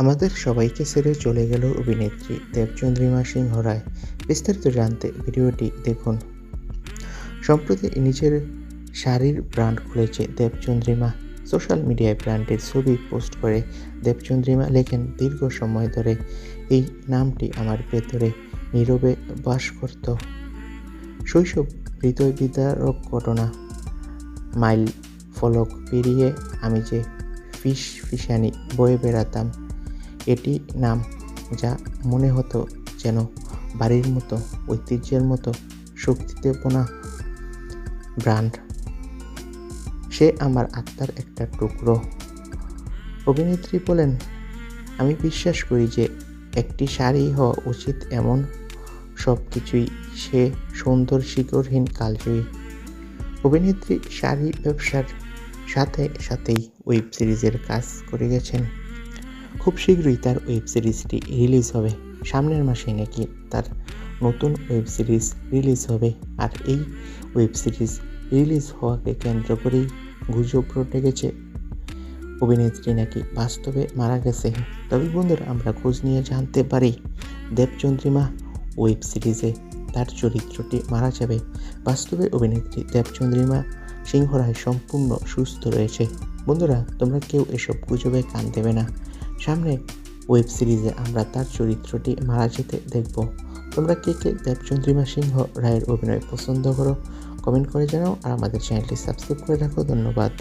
আমাদের সবাইকে ছেড়ে চলে গেল অভিনেত্রী দেবচন্দ্রিমা সিংহ রায়। বিস্তারিত জানতে ভিডিওটি দেখুন। সম্প্রতি নিজের শাড়ির ব্র্যান্ড খুলেছে দেবচন্দ্রিমা সোশ্যাল মিডিয়ায় ব্র্যান্ডের ছবি পোস্ট করে দেবচন্দ্রিমা লেখেন, দীর্ঘ সময় ধরে এই নামটি আমার ভেতরে নীরবে বাস করত। শৈশব হৃদয় বিদারক ঘটনা। মাইল ফলক পেরিয়ে আমি যে ফিস ফিসানি বয়ে বেড়াতাম এটি নাম যা মনে হতো যেন বাড়ির মতো, ঐতিহ্যের মতো, শক্তিতে শক্তিতেপনা ব্র্যান্ড। সে আমার আত্মার একটা টুকরো। অভিনেত্রী বলেন, আমি বিশ্বাস করি যে একটি শাড়ি হওয়া উচিত এমন সব কিছুই সে সুন্দর শিকড়হীন কালজয়ী। অভিনেত্রী শাড়ি ব্যবসার সাথে সাথেই ওয়েব সিরিজের কাজ করে গেছেন। খুব শীঘ্রই তার ওয়েব সিরিজটি রিলিজ হবে। সামনের মাসে নাকি তার নতুন ওয়েব সিরিজ রিলিজ হবে। আর এই ওয়েব সিরিজ রিলিজ হওয়াকে কেন্দ্র করেই গুজব রটে গেছে। অভিনেত্রী নাকি বাস্তবে মারা গেছে। তবে বন্ধুরা, আমরা খোঁজ নিয়ে জানতে পারি, দেবচন্দ্রিমা ওয়েব সিরিজে তার চরিত্রটি মারা যাবে। বাস্তবে অভিনেত্রী দেবচন্দ্রিমা সিংহরায় সম্পূর্ণ সুস্থ রয়েছে। বন্ধুরা, তোমরা কেউ এসব গুজবে কান দেবে না। সামনে ওয়েব সিরিজে আমরা তার চরিত্রটি মারা যেতে দেখব। তোমরা কে কে দেবচন্দ্রিমা সিংহ রায়ের অভিনয় পছন্দ করো কমেন্ট করে জানাও আর আমাদের চ্যানেলটি সাবস্ক্রাইব করে রাখো। ধন্যবাদ।